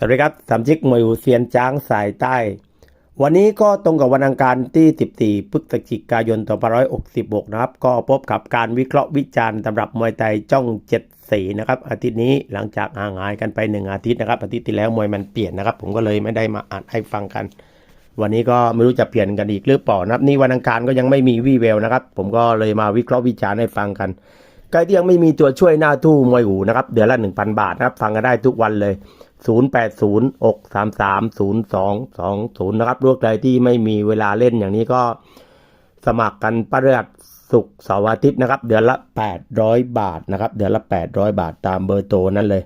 สวัสดีครับสามชิกมวยหูเซียนจ้างสายใต้ วันนี้ก็ตรงกับวันอังคารที่ 14 พฤศจิกายน2566 นะครับ ก็พบกับการวิเคราะห์วิจารณ์สำหรับมวยไทยจ้องเจ็ดสีนะครับ อาทิตย์นี้หลังจากห่างหายกันไปหนึ่งอาทิตย์นะครับ อาทิตย์ที่แล้วมวยมันเปลี่ยนนะครับ ผมก็เลยไม่ได้มาอ่านให้ฟังกัน วันนี้ก็ไม่รู้จะเปลี่ยนกันอีกหรือเปล่านะครับ นี่วันอังคารก็ยังไม่มีวี่แววนะครับ ผมก็เลยมาวิเคราะห์วิจารณ์ให้ฟังกันใครที่ยังไม่มีตัวช่วยหน้าตู้มวยหูนะครับ เดือนละ 1,000 บาทนะครับ ฟังกันได้ทุกวันเลย 0806330220 นะครับลูกใดที่ไม่มีเวลาเล่นอย่างนี้ก็สมัครกันประเรือนสุกเสาร์อาทิตย์นะครับ เดือนละ 800 บาทนะครับ เดือนละ 800 บาทตามเบอร์โทรนั้นเลย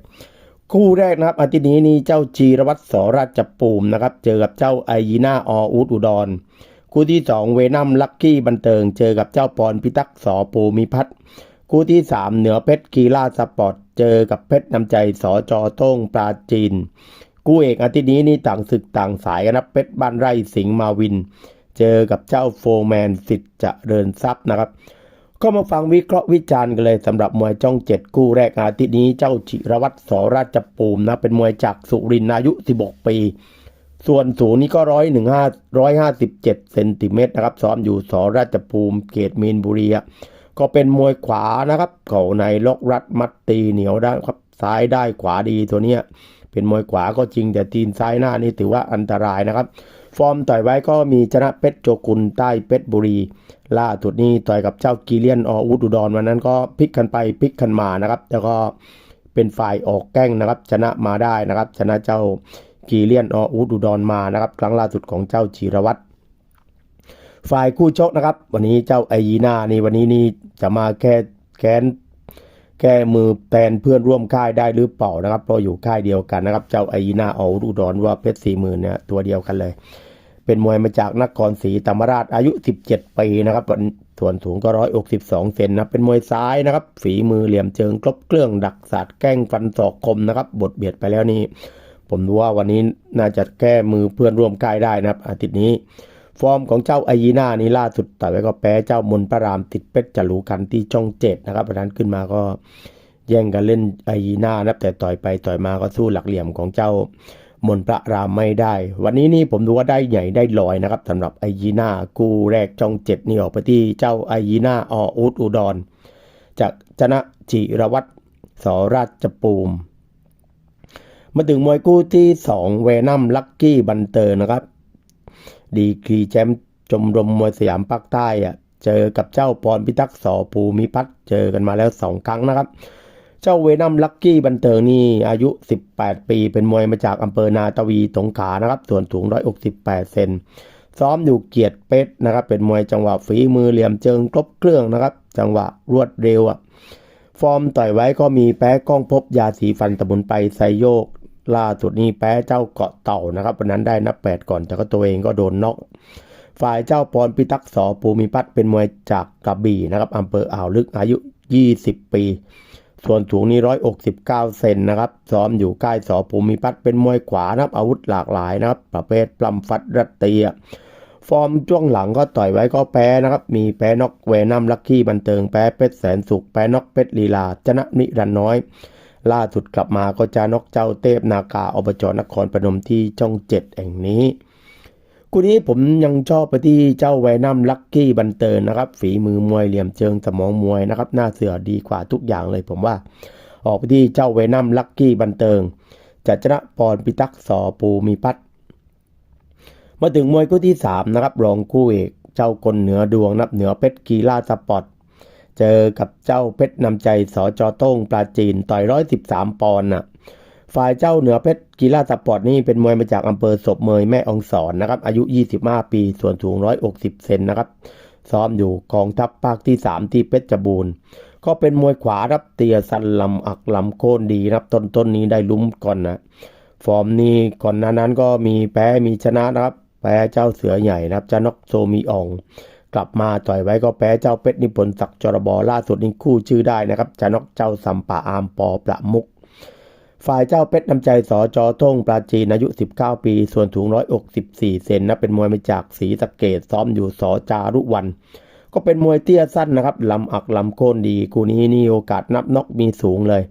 คู่แรกนะครับอาทิตย์นี้นี่เจ้าจีรวัตรสราชปูมนะครับ เจอกับเจ้าไอยีนาออูดอุดร คู่ที่ 2 เวนัมลักกี้บันเทิง เจอกับเจ้าปอนพิทักษ์สอปูมิพัฒน์คู่ที่ 3 เหนือเพชรกีฬาสปอร์ต เจอกับเพชรนำใจสอจอโต้งปราจีนคู่เอกอาทิตย์นี้นี่ต่างศึกต่างสายกันนะเพชรบ้านไร่สิงห์มาวิน เจอกับเจ้าโฟร์แมนสิทธิ์เจริญทรัพย์นะครับ ก็มาฟังวิเคราะห์วิจารณ์กันเลยสำหรับมวยจ้องเจ็ดคู่แรกอาทิตย์นี้เจ้าจิรวัตรสราชปูมนะเป็นมวยจากสุรินทร์อายุ16ปี ส่วนสูงนี่ก็ร้อยหนึ่งห้าร้อยห้าสิบเจ็ดเซนติเมตรนะครับซ้อมอยู่สราชภูมิเกตมีนบุรีอะ ก็เป็นมวยขวานะครับ เขาในล็อกรัดมัดตีเหนียวได้ครับ ซ้ายได้ขวาดีตัวเนี้ย เป็นมวยขวาก็จริงแต่ตีนซ้ายหน้านี่ถือว่าอันตรายนะครับ ฟอร์มต่อยไว้ก็มีชนะเพชรโจกุลใต้เพชรบุรี ล่าสุดนี้ต่อยกับเจ้ากีเลียนออุดุดรวันนั้นก็พลิกกันไปพลิกกันมานะครับ แล้วก็เป็นฝ่ายออกแกล้งนะครับ ชนะมาได้นะครับ ชนะเจ้ากีเลียนออุดุดรมานะครับ ครั้งล่าสุดของเจ้าจีรวัตร ฝ่ายคู่ชกนะครับ วันนี้เจ้าไอยีนานี่วันนี้นี่จะมาแค่แค้นแก้มือแทนเพื่อนร่วมค่ายได้หรือเปล่านะครับเพราะอยู่ค่ายเดียวกันนะครับ เจ้าไอยีนาเอาดูดอนว่าเพชรสี่หมื่นเนี่ยตัวเดียวกันเลย เป็นมวยมาจากนครศรีธรรมราชอายุ 17 ปีนะครับส่วนสูงก็ร้อยอกสิบสองเซนนะเป็นมวยซ้ายนะครับ ฝีมือเหลี่ยมเชิงครบเครื่องดักศาสตร์แกล้งฟันศอกคมนะครับ บทเบียดไปแล้วนี่ผมดูว่าวันนี้น่าจะแก้มือเพื่อนร่วมค่ายได้นะครับ อาทิตย์นี้ ฟอร์มของเจ้าไอยีนานี่ล่าสุดแต่ไว้ก็แพ้เจ้ามนพระรามติดเพชรจรูกันที่ช่องเจ็ดนะครับเพระฉะนั้นขึ้นมาก็แย่งกันเล่นไอยีนานับแต่ต่อยไปต่อยมาก็สู้หลักเหลี่ยมของเจ้ามนพระรามไม่ได้ วันนี้นี่ผมดูว่าได้ใหญ่ได้ลอยนะครับสำหรับไอยีนากู้แรกจองเจ็ดนี่ออกไปที่เจ้าไอยีนาออุดอุดรจากชนะจิรวัตรสราชปูม มาถึงมวยคู่ที่สองเวนัมลักกี้บันเตอร์นะครับ ดีกรีแชมป์ชมรมมวยสยามภาคใต้อะเจอกับเจ้าปอนพิทักษ์สอภูมิพัฒน์เจอกันมาแล้วสองครั้งนะครับ เจ้าเวนัมลักกี้บันเทิงนี่อายุ 18 ปีเป็นมวยมาจากอำเภอนาตวีสงขลานะครับ ส่วนสูง 168 เซนซ้อมอยู่เกียรติเพชรนะครับ เป็นมวยจังหวะฝีมือเหลี่ยมเจิงครบเครื่องนะครับ จังหวะรวดเร็วอะฟอร์มต่อยไว้ก็มีแพ้ก้องพบยาสีฟันตะมุนไปไซโยก ล่าสุดนี้แพ้เจ้าเกาะเต่านะครับวันนั้นได้นับแปดก่อนแต่ก็ตัวเองก็โดนน็อกฝ่ายเจ้าปอนพิทักษ์สอภูมิพัฒน์เป็นมวยจากกระบี่นะครับอำเภออ่าวลึกอายุ 20 ปี ส่วนสูงนี้ 169 เซนนะครับซ้อมอยู่ใกล้สอภูมิพัฒน์เป็นมวยขวานะครับอาวุธหลากหลายนะครับ ประเภทปล้ำฟัดรัตเตียฟอร์มช่วงหลังก็ต่อยไว้ก็แพ้นะครับ มีแพ้น็อกเวนัมลักกี้บันเทิงแพ้เพชรแสนสุขแพ้น็อกเพชรลีลาชนะนิรันน้อย ล่าสุดกลับมาก็จะนกเจ้าเทพนากาอบจนครพนมที่ช่องเจ็ดแห่งนี้คู่นี้ผมยังชอบไปที่เจ้าไวนัมลักกี้บันเตินนะครับ ฝีมือมวยเหลี่ยมเชิงสมองมวยนะครับ หน้าเสือดีกว่าทุกอย่างเลยผมว่า ออกไปที่เจ้าไวนัมลักกี้บันเติงจัดชนะปอนพิทักษ์สอปูมีพัฒน์มาถึงมวยคู่ที่สามนะครับรองคู่เอกเจ้าคนเหนือดวงนับเหนือเพชรกีฬาสปอร์ต เจอกับเจ้าเพชรนำใจสอจอโต้งปลาจีนต่อยร้อยสิบสามปอนด์น่ะฝ่ายเจ้าเหนือเพชรกีฬาสปอร์ตนี่เป็นมวยมาจากอำเภอศพเมยแม่อองสอนนะครับ อายุ 25 ปี ส่วนสูง 160 เซนนะครับ ซ้อมอยู่กองทัพภาคที่ 3 ที่เพชรบูรณ์ ก็เป็นมวยขวารับเตียสันลำอักลำโค่นดีนะครับ ต้นต้นนี้ได้ลุ้มก่อนนะ ฟอร์มนี้ก่อนหน้านั้นก็มีแพ้มีชนะนะครับ แพ้เจ้าเสือใหญ่นะครับจะนกโซมีออง กลับมาต่อยไว้ก็แพ้เจ้าเพชรนิพนธ์ศักจรบล่าสุดนี้คู่ชื่อได้นะครับจะนกเจ้าสัมปะอามปอประมุกฝ่ายเจ้าเพชรนำใจสอจอท่งปราจีนอายุ 19 ปี ส่วนสูง164 เซนนะเป็นมวยมาจากศรีสะเกดซ้อมอยู่สอจารุวัน ก็เป็นมวยเตี้ยสั้นนะครับลำอักลำโค่นดีคู่นี้นี่โอกาสนับนอกมีสูงเลย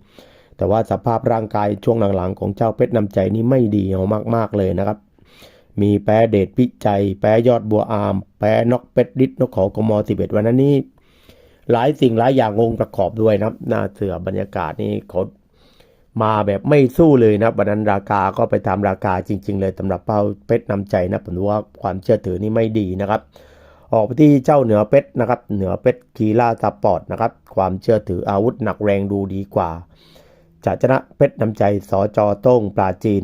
แต่ว่าสภาพร่างกายช่วงหลังๆ ของเจ้าเพชรนำใจนี่ไม่ดีเอามากๆเลยนะครับ มีแพ้เดชพิจัย แพ้ยอดบัวอาม แพ้นกเป็ดดิดนกขอกมอสิบเอ็ดวันนั้นนี่หลายสิ่งหลายอย่างองค์ประกอบด้วยนะครับหน้าเสือบรรยากาศนี่เขามาแบบไม่สู้เลยนะบวันนั้นราคาก็ไปตามราคาจริง ๆ เลยสำหรับเป้าเพชรนำใจนะผมว่าความเชื่อถือนี่ไม่ดีนะครับ ออกไปที่เจ้าเหนือเพชรนะครับ เหนือเพชรคีล่าสปอร์ตนะครับ ความเชื่อถืออาวุธหนักแรงดูดีกว่าจะชนะเพชรนำใจสอจอโต้งปราจีน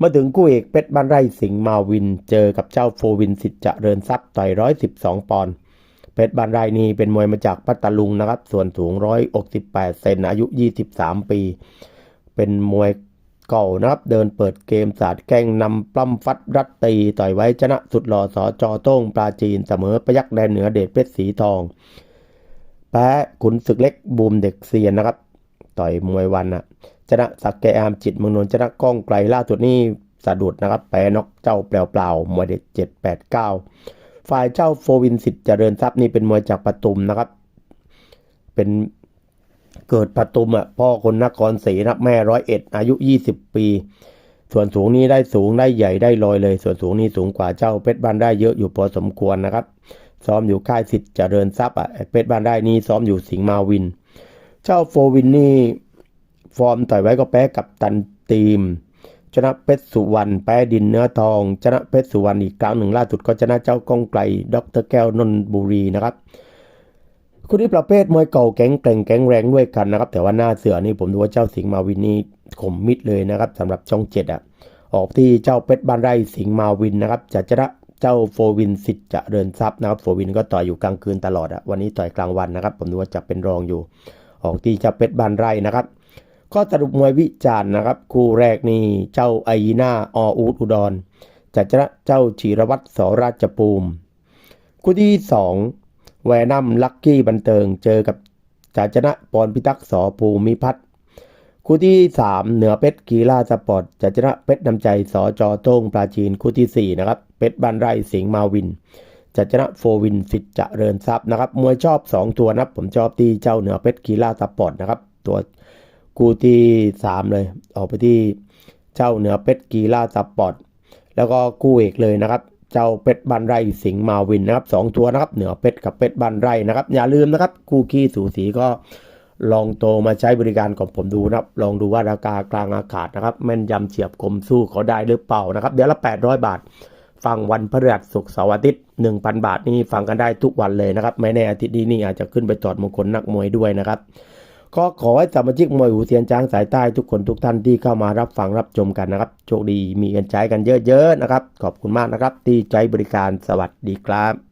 มาถึงคู่เอกเพชรบ้านไร่สิงห์มาวินเจอกับเจ้าโฟวินสิทธิ์เจริญทรัพย์ต่อยร้อยสิบสองปอนด์เพชรบ้านไร่นี่เป็นมวยมาจากพัทลุงนะครับ ส่วนสูงร้อยอกสิบแปดเซนอายุยี่สิบสามปี เป็นมวยเก่านะครับ เดินเปิดเกมสาดแก้งนำปล้ำฟัดรัดตี ต่อยไว้ชนะสุดหล่อสอจอโต้งปราจีนเสมอประยักษ์แดนเหนือเดชเพชรสีทองแพ้ขุนศึกเล็กบูมเด็กเซียนนะครับ ต่อยมวยวันอะ ชนะสักแกอามจิตเมืองนนท์ชนะก้องไกลล่าสุดนี่สะดุดนะครับแพ้นอกเจ้าเปล่าๆมวยเด็ดเจ็ดแปดเก้าฝ่ายเจ้าโฟวินสิทธิ์เจริญทรัพย์นี่เป็นมวยจากปทุมนะครับ เป็นเกิดปทุมอะพ่อคนนครศรีนะแม่ร้อยเอ็ดอายุยี่สิบปี ส่วนสูงนี้ได้สูงได้ใหญ่ได้ลอยเลย ส่วนสูงนี่สูงกว่าเจ้าเพชรบ้านได้เยอะอยู่พอสมควรนะครับ ซ้อมอยู่ค่ายสิทธิ์เจริญทรัพย์อะเพชรบ้านได้นี่ซ้อมอยู่สิงห์มาวิน เจ้าโฟวินนี่ ฟอร์มต่อยไว้ก็แพ้กับตันทีม ชนะเพชรสุวรรณแพ้ดินเนื้อทอง ชนะเพชรสุวรรณอีกครั้งหนึ่งล่าสุดก็ชนะเจ้าก้องไกลดรแก้วนนบุรีนะครับคู่นี้ประเภทมวยเก่าแข็งแกร่งแข็งแรงด้วยกันนะครับ แต่ว่าหน้าเสือนี่ผมดูว่าเจ้าสิงห์มาวินนี่ข่มมิดเลยนะครับสำหรับช่องเจ็ดอะออกที่เจ้าเพชรบ้านไร่สิงห์มาวินนะครับจะชนะเจ้าโฟวินสิทธิ์จะเริญทรัพย์นะครับโฟวินก็ต่อยอยู่กลางคืนตลอดอะวันนี้ต่อยกลางวันนะครับ ผมดูว่าจะเป็นรองอยู่ ออกที่เจ้าเพชรบ้านไร่นะครับ ก็สรุปมวยวิจารณ์นะครับ คู่แรกนี่เจ้าไอยีนาออูดอุดรจะชนะเจ้าชีรวัตรสราชภูมิ คู่ที่สองแวนัมลักกี้บันเทิงเจอกับจาชนะปอนพิทักษ์สอภูมิพัฒน์คู่ที่สามเหนือเพชรกีฬาสปอร์ตจะชนะเพชรนำใจสอจอโต้งปราจีนคู่ที่สี่นะครับเพชรบ้านไร่สิงห์มาวินจะชนะโฟวินสิทธิ์เจริญทรัพย์นะครับมวยชอบสองตัวนะครับผมชอบที่เจ้าเหนือเพชรกีฬาสปอร์ตนะครับตัว คู่ที่สามเลย ออกไปที่เจ้าเหนือเพชรกีฬาสปอร์ตแล้วก็คู่เอกเลยนะครับ เจ้าเพชรบันไร่สิงห์มาวินนะครับสองตัวนะครับ เหนือเพชรกับเพชรบันไร่นะครับ อย่าลืมนะครับ คู่ขี้สูสีก็ลองโตมาใช้บริการของผมดูนะครับ ลองดูว่าราคากลางอากาศนะครับ แม่นยำเฉียบคมสู้เขาได้หรือเปล่านะครับ เดี๋ยวละ 800 บาท ฟังวันพฤหัสศุกร์เสาร์อาทิตย์ 1,000 บาทนี่ฟังกันได้ทุกวันเลยนะครับ ไม่แน่อาทิตย์นี้นี่อาจจะขึ้นไปตอดมงคลนักมวยด้วยนะครับ ก็ขอให้สมาชิกมวยหูเทียนจ้างสายใต้ทุกคนทุกท่านที่เข้ามารับฟังรับชมกันนะครับ โชคดีมีกันใช้กันเยอะๆนะครับ ขอบคุณมากนะครับ ที่ใจบริการสวัสดีครับ